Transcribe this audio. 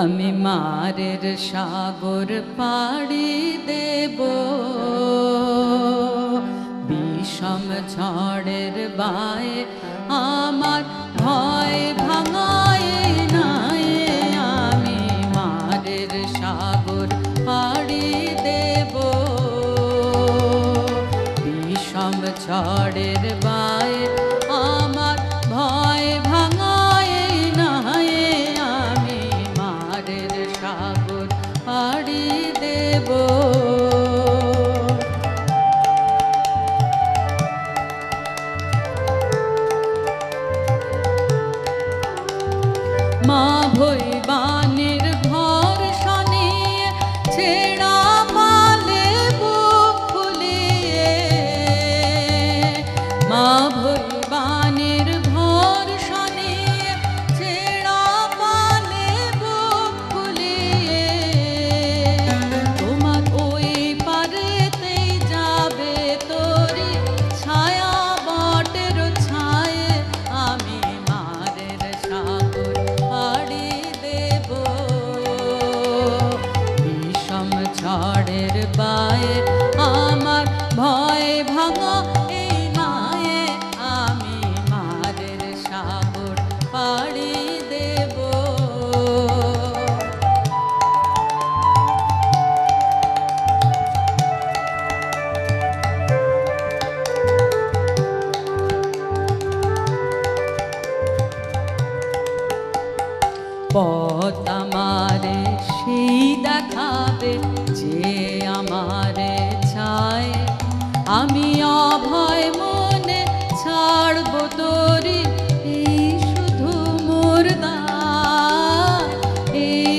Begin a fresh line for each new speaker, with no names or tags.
আমি মারের সাগর পাড়ি দেব। বিষম ঝড়ের বায়ে আমার ভয় ভাঙায় নাই। আমি মারের সাগর পাড়ি দেব। বিষম ঝড়ের বায়ে মা ভৈবানের ঘর শনিয়ে ছেড়া পালে বুক ফুলিয়ে। মা ভৈবানের বিষম ঝড়ের বায়ে আমার ভয় ভাঙা, এই নায়ে আমি মারের সাগর পাড়ি দেব। পথ আমারে সেই দেখাবে আমি অভয় মনে ছাড়ব তোরে এই শুধু মোর দা এই